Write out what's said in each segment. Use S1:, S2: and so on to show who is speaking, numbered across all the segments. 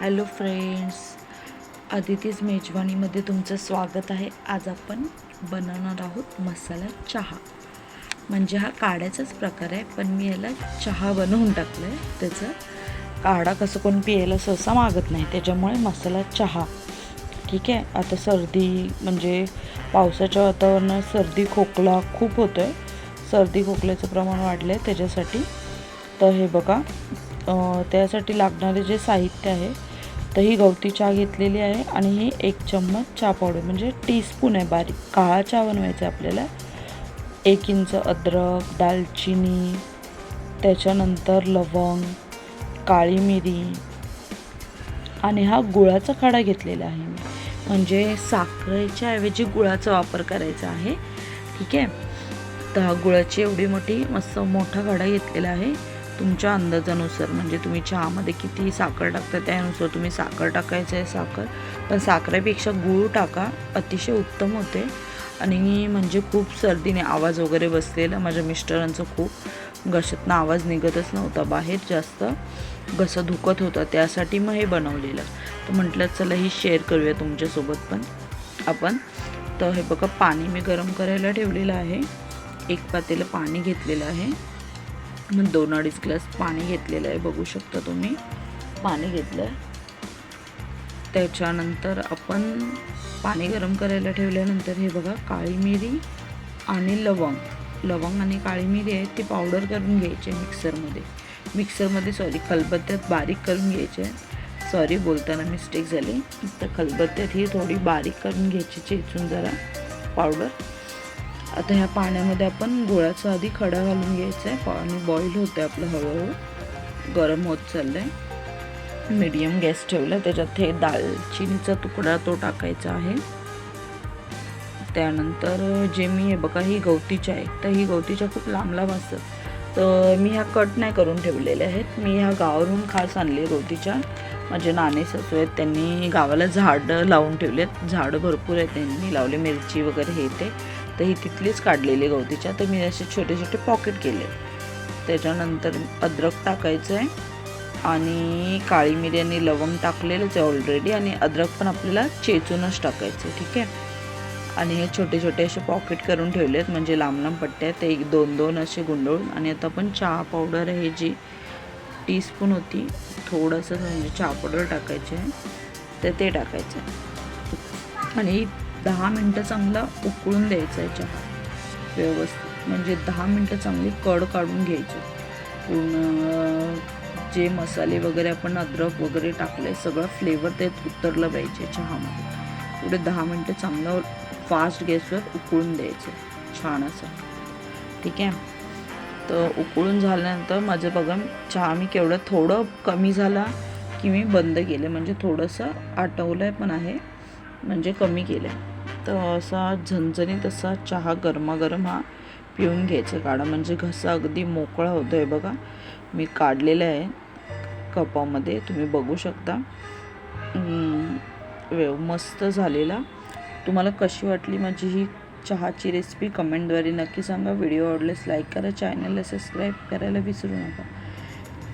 S1: Hello friends अदितीज मेजवानीमध्ये तुमचं स्वागत आहे. आज आपण बनवणार आहोत मसाला चहा. म्हणजे हा काढ्याचाच प्रकार आहे पण मी याला चहा बनवून टाकलं आहे त्याचं काढा कसं कोण पियायला सहसा मागत नाही. त्याच्यामुळे मसाला चहा. ठीक आहे? आता सर्दी म्हणजे पावसाच्या वातावरणात सर्दी खोकला खूप होतो आहे सर्दी खोकल्याचं प्रमाण वाढलं आहे त्याच्यासाठी. तर हे बघा त्यासाठी लागणारे जे साहित्य आहे तर ही गवती चहा घेतलेली आहे आणि ही एक चम्मच चहा पावडर म्हणजे टीस्पून आहे बारीक. काळा चहा बनवायचा आहे आपल्याला. एक इंच अद्रक दालचिनी त्याच्यानंतर लवंग काळी मिरी आणि हा गुळाचा काढा घेतलेला आहे मी. म्हणजे साखरेच्या ऐवजी गुळाचा वापर करायचा आहे. ठीक आहे? तर हा गुळाची एवढी मोठी मस्त मोठा काढा घेतलेला आहे. तुमच्या अंदाजानुसार म्हणजे तुम्ही चहामध्ये किती साखर टाकता त्यानुसार तुम्ही साखर टाकायचं आहे साखर. पण साखरेपेक्षा गूळ टाका अतिशय उत्तम होते. आणि म्हणजे खूप सर्दीने आवाज वगैरे बसलेला माझ्या मिस्टरांचं खूप घशातनं आवाज निघतच नव्हता बाहेर जास्त. घसा दुखत होता त्यासाठी मग हे बनवलेलं. तर म्हटलं चला ही शेअर करूया तुमच्यासोबत पण. आपण तर हे बघा पाणी मी गरम करायला ठेवलेलं आहे. एक पातेलं पाणी घेतलेलं आहे. दोन अडीच ग्लास पाणी घेतलेलं आहे बघू शकता तुम्ही. पाणी घेतलं आहे त्याच्यानंतर आपण पाणी गरम करायला ठेवल्यानंतर हे बघा काळी मिरी आणि लवंग. लवंग आणि काळी मिरी आहे ती पावडर करून घ्यायची आहे मिक्सरमध्ये मिक्सरमध्ये सॉरी खलबत्त्यात बारीक करून घ्यायचे. आहे सॉरी बोलताना मिस्टेक झाली. तर खलबत्त्यात ही थोडी बारीक करून घ्यायची चेचून जरा पावडर आता ह्या पाण्यामध्ये आपण गुळाचा आधी खडा घालून घ्यायचा आहे. पाणी बॉईल होतं आपलं हळूहळू. गरम होत चाललं आहे मीडियम गॅस ठेवला. त्याच्यात हे दालचिनीचा तुकडा तो टाकायचा आहे. त्यानंतर जे मी हे बघा ही गवतीच्या आहेत. तर ही गवतीच्या खूप लांब लांब असतात. तर मी ह्या कट नाही करून ठेवलेल्या आहेत. मी ह्या गावावरून खास आणली गवतीच्या. माझे नाणे सासू आहेत. त्यांनी गावाला झाडं लावून ठेवले आहेत. झाडं भरपूर आहेत. त्यांनी लावले. मिरची वगैरे हे ते. तर ही तिथलीच काढलेली गवतीच्या तर मी असे छोटे छोटे पॉकेट केले. त्याच्यानंतर अद्रक टाकायचं आहे आणि काळी मिरी आणि लवंग टाकलेलंच आहे ऑलरेडी आणि अद्रक पण आपल्याला चेचूनच टाकायचं आहे ठीक आहे? आणि हे छोटे छोटे असे पॉकेट करून ठेवले आहेत म्हणजे लांब लांब पट्टे आहेत ते एक दोन दोन असे गुंडळून. आणि आता आपण चहा पावडर आहे जी टीस्पून होती थोडंसं म्हणजे चहा पावडर टाकायचे आहे तर ते टाकायचं आहे आणि दहा मिनटं चांगला उकळून द्यायचा आहे चहा व्यवस्थित. म्हणजे दहा मिनटं चांगली कड काढून घ्यायची. पूर्ण जे मसाले वगैरे आपण अद्रक वगैरे टाकले सगळं फ्लेवर त्यात उतरलं पाहिजे चहामध्ये पुढे दहा मिनटं चांगलं फास्ट गॅसवर उकळून द्यायचं. छान असं. ठीक आहे? तर उकळून झाल्यानंतर माझं बघा चहा मी केवढं थोडं कमी झाला की मी बंद केलं. म्हणजे थोडंसं आटवलं आहे पण आहे. म्हणजे कमी केलं आहे तर असा झणझणीत असा चहा गरमागरम हा पिऊन घ्यायचा काढा. म्हणजे घसा अगदी मोकळा होतो आहे बघा. मी काढलेलं आहे कपामध्ये. तुम्ही बघू शकता. हम्म, व्यव मस्त झालेला. तुम्हाला कशी वाटली माझी ही चहाची रेसिपी कमेंटद्वारे नक्की सांगा. व्हिडिओ आवडल्यास लाईक करा. चॅनलला सबस्क्राईब करायला विसरू नका.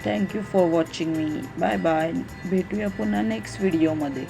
S1: थँक्यू फॉर वॉचिंग मी बाय बाय भेटूया पुन्हा नेक्स्ट व्हिडिओमध्ये